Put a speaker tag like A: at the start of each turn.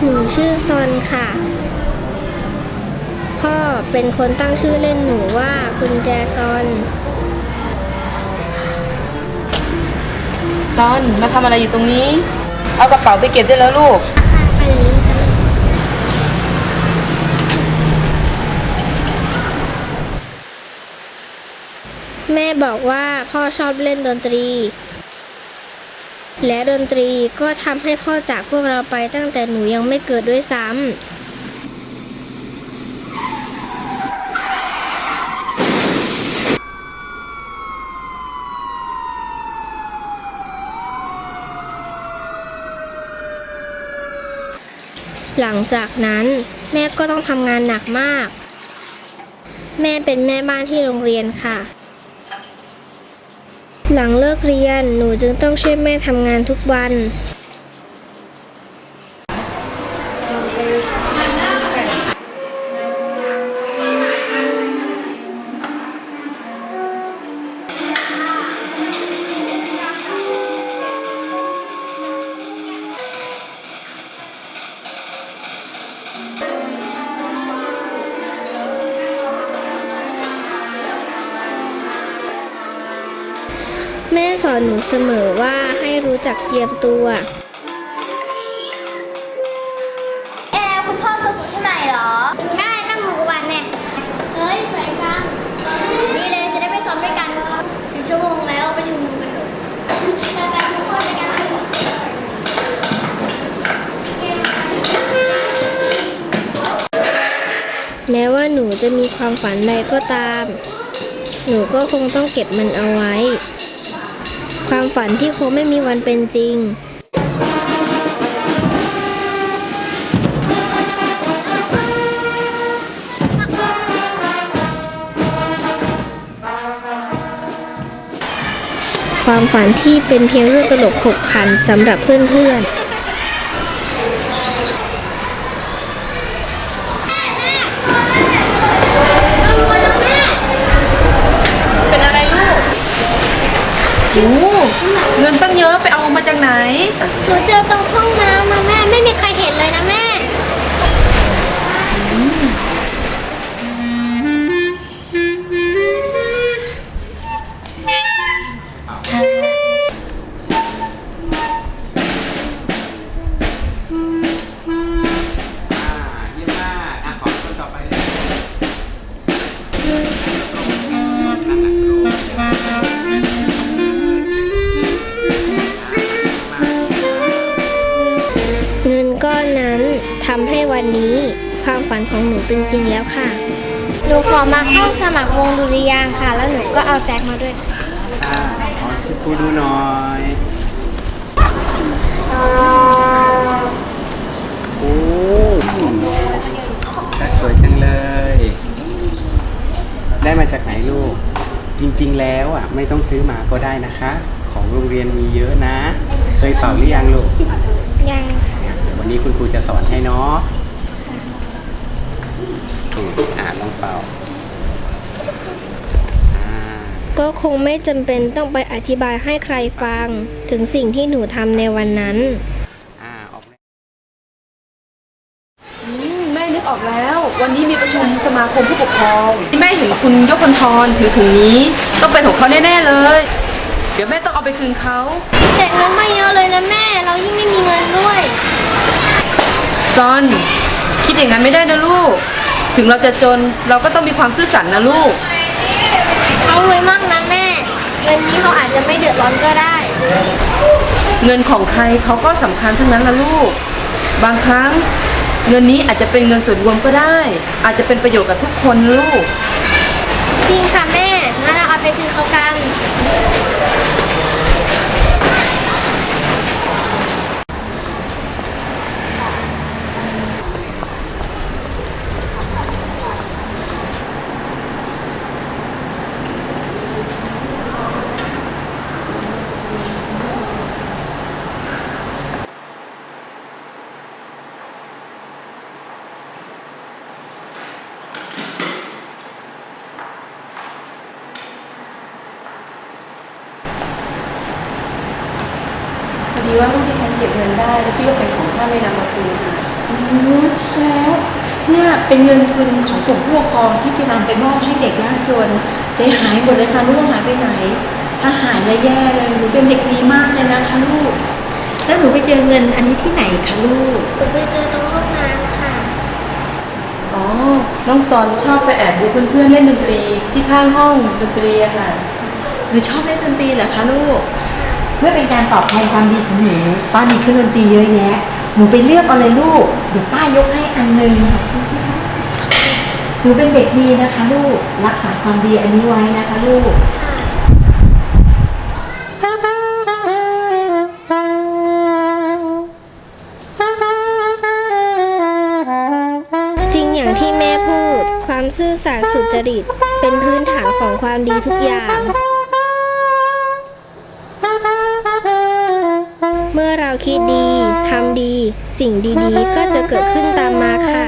A: ซอนค่ะ พ่อเป็นคนตั้งชื่อเล่นหนูว่ากุญแจซอน
B: ซอนมาทำอะไรอยู่ตรงนี้ เอากระเป๋าไปเก็บได้แล้วลูก
A: ค่ะอันนี้ค่ะแม่บอกว่าพ่อชอบเล่นดนตรี และดนตรีก็ทำให้พ่อจากพวกเราไปตั้งแต่หนูยังไม่เกิดด้วยซ้ำหลังจากนั้นแม่ก็ต้องทำงานหนักมาก แม่เป็นแม่บ้านที่โรงเรียนค่ะ หลังเลิกเรียนหนูจึงต้องช่วยแม่ทำงานทุกวัน แม่สอนหนูเสมอว่าให้รู้จักเจียมตัว
C: แอร์คุณพ่อซื้อสูตรให้ใหม่เหรอ
A: ใช่ตั้งหนูกวันเนี่ย
C: เฮ้ย สวยจังนี่เลยจะได้ไปซ้อมด้วยกันถึงชั่วโมงแล้วไปชุมนุมกันเถอะไปไปทุกคนไปกันเถอะ
A: แม้ว่าหนูจะมีความฝันใดก็ตาม หนูก็คงต้องเก็บมันเอาไว้ ความฝันที่คงไม่มีวันเป็นจริงความฝันที่เป็นเพียงเรื่องตลกขบขันสำหรับเพื่อนๆ
B: เป็นอะไรลูกโอ้ เยอะไปเอามาจากไหน
C: หนูเจอตรงห้องน้ นนี้
D: ค
A: วามฝันของหนูเป็นจริงแล้วค่ะ หนูขอมาเข้าสมัครวงดุริยางค์ค่ะ แล้วหนูก็เอาแซกมาด้วย
D: อ่าขอคุณครูดูหน่อยโอ้แต่สวยจังเลย ได้มาจากไหนลูก จริงๆแล้วอะ ไม่ต้องซื้อมาก็ได้นะคะ ของโรงเรียนมีเยอะนะ เคยเป่าหรือยังลูก
A: ยังค่ะ
D: เดี๋ยววันนี้คุณครูจะสอนให้เนาะ อืมอ่าลองเป่าอ่า
A: ก็คงไม่จำเป็นต้องไปอธิบายให้ใครฟัง ถึงสิ่งที่หนูทำในวันนั้น
D: อ่าออกแล้ว
B: อืมแม่นึกออกแล้ว วันนี้มีประชุมสมาคมผู้ปกครองแม่เห็นคุณยกคนทรถือถุงนี้ต้องเป็นของเขาแน่ๆเลย เดี๋ยวแม่ต้องเอาไปคืนเขา
C: แต่เงินไม่เยอะเลยนะแม่ เรายิ่งไม่มีเงินด้วย
B: ซอน คิดอย่างนั้นไม่ได้นะลูก ถึงเราจะจนเราก็ต้องมีความซื่อสัตย์นะลูก
C: เขารวยมากนะแม่ เงินนี้เขาอาจจะไม่เดือดร้อนก็ได้
B: เงินของใครเขาก็สำคัญทั้งนั้นละลูก บางครั้ง เงินนี้อาจจะเป็นเงินส่วนรวมก็ได้ อาจจะเป็นประโยชน์กับทุกคนลูก
C: จริงค่ะแม่ งั้นเราเอาไปคืนเขากัน
B: พอดี ว่าลูกที่ฉันเก็บเงินได้แล้วคิดว่าเป็นของท่านเลยนำมาคืนค่ะ
E: เนี่ยเป็นเงินทุนของกลุ่มผู้ปกครองที่จะนำไปมอบให้เด็กยากจนใจหายหมดเลยค่ะลูกหายไปไหน ถ้าหายแล้วแย่เลยหนูเป็นเด็กดีมากเลยนะคะลูก แล้วหนูไปเจอเงินอันนี้ที่ไหนคะลูก
A: หนูไปเจอตรงห้องน้ำค่ะ
B: อ๋อ น้องซอนชอบไปแอบดูเพื่อนๆเล่นดนตรีที่ข้างห้องดนตรีอะค่ะ
E: หนูชอบเล่นดนตรีเหรอคะลูก เพื่อเป็นการตอบแทนความดีของหนูป้ามีเครื่องดนตรีเยอะแยะ หนูไปเลือกเอาเลยลูก เดี๋ยวป้ายกให้อันหนึ่งหนูเป็นเด็กดีนะคะ ลูก รักษาความดีอันนี้ไว้นะคะ ลูก
A: จริงอย่างที่แม่พูด ความซื่อสัตย์สุจริต เป็นพื้นฐานของความดีทุกอย่าง มื่อเราคิดดีทำดี สิ่งดีๆ ก็จะเกิดขึ้นตามมาค่ะ